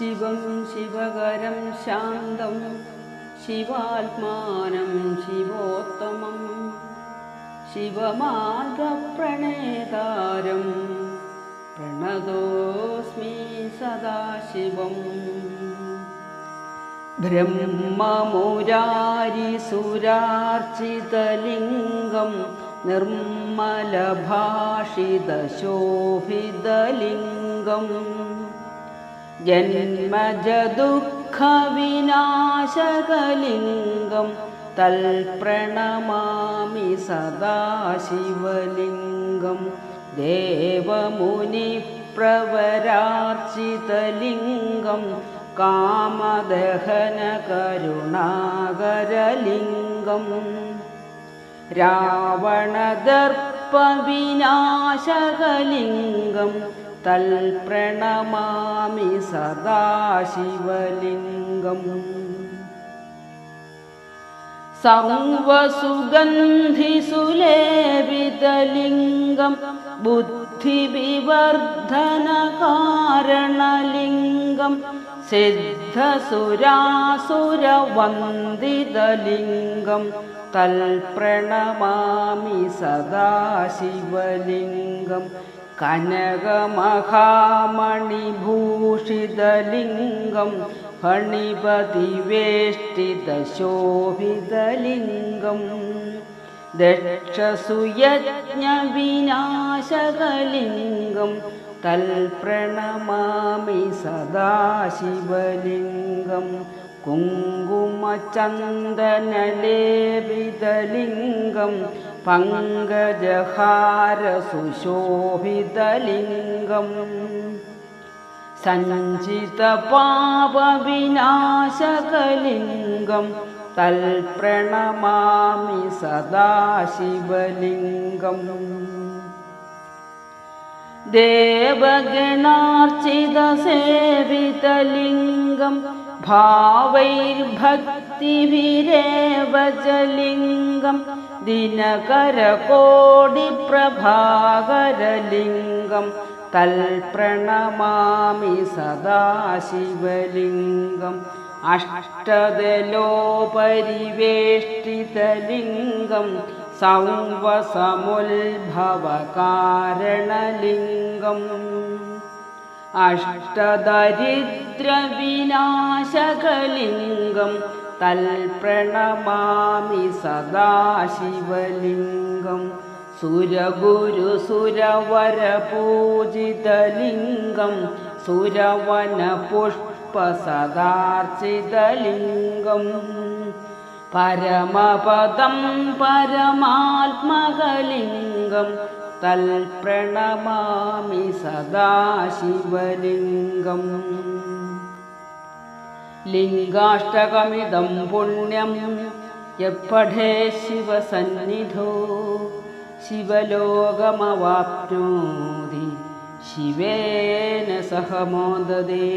ശിവം ശിവകരം ശാന്തം ശിവാത്മാനം ശിവോത്തമം ശിവമാർഗപ്രണേതാരം പ്രണതോസ്മി സദാശിവം. ബ്രഹ്മമുരാരിസുരാർച്ചിതലിംഗം നിർമ്മലഭാഷിതശോഭിതലിംഗം. जन्मजदुःखविनाशकलिङ्गं तल्प्रणमामि सदा शिवलिङ्गं देवमुनिप्रवरार्चितलिङ्गं कामदहनकरुणाकरलिङ्गम् रावणदर्पविनाशकलिङ्गं तल्प्रणमामि सदा शिवलिङ्गम् सर्वसुगन्धिसुलेपितलिङ्गं बुद्धिविवर्धनकारणलिङ्गं सिद्धसुरासुरवन्दितलिङ्गं तल्प्रणमामि सदा शिवलिङ्गं कनकमहामणिभूषितलिङ्गं फणिपतिवेष्टितशोभितलिङ्गं दक्षसुयज्ञविनाशकलिङ्गं तल्प्रणमामि सदा शिवलिङ्गं कुङ्कुमचन्दनलेपितलिङ्गं पङ्कजहारसुशोभितलिङ्गम् सञ्चितपापविनाशकलिङ्गं तल्प्रणमामि सदा शिवलिङ्गम् देवगणार्चितसेवितलिङ्गं भावैर्भक्तिभिरेव च लिङ्गं दिनकरकोटिप्रभाकरलिङ्गं तल्प्रणमामि सदा शिवलिङ्गम् अष्टदलोपरिवेष्टितलिङ्गं संवसमुल्भवकारणलिङ्गम् अष्टदरिद्रविनाशकलिङ्गं तल्प्रणमामि सदा शिवलिङ्गं। सुरगुरुसुरवरपूजितलिङ्गं सुरवनपुष्पसदार्चितलिङ्गम् परमपदं परमात्मकलिङ्गं तल्प्रणमामि सदा शिवलिङ्गम् लिङ्गाष्टकमिदं पुण्यं यः शिवसन्निधो शिवलोकमवाप्नोति शिवेन सह मोददे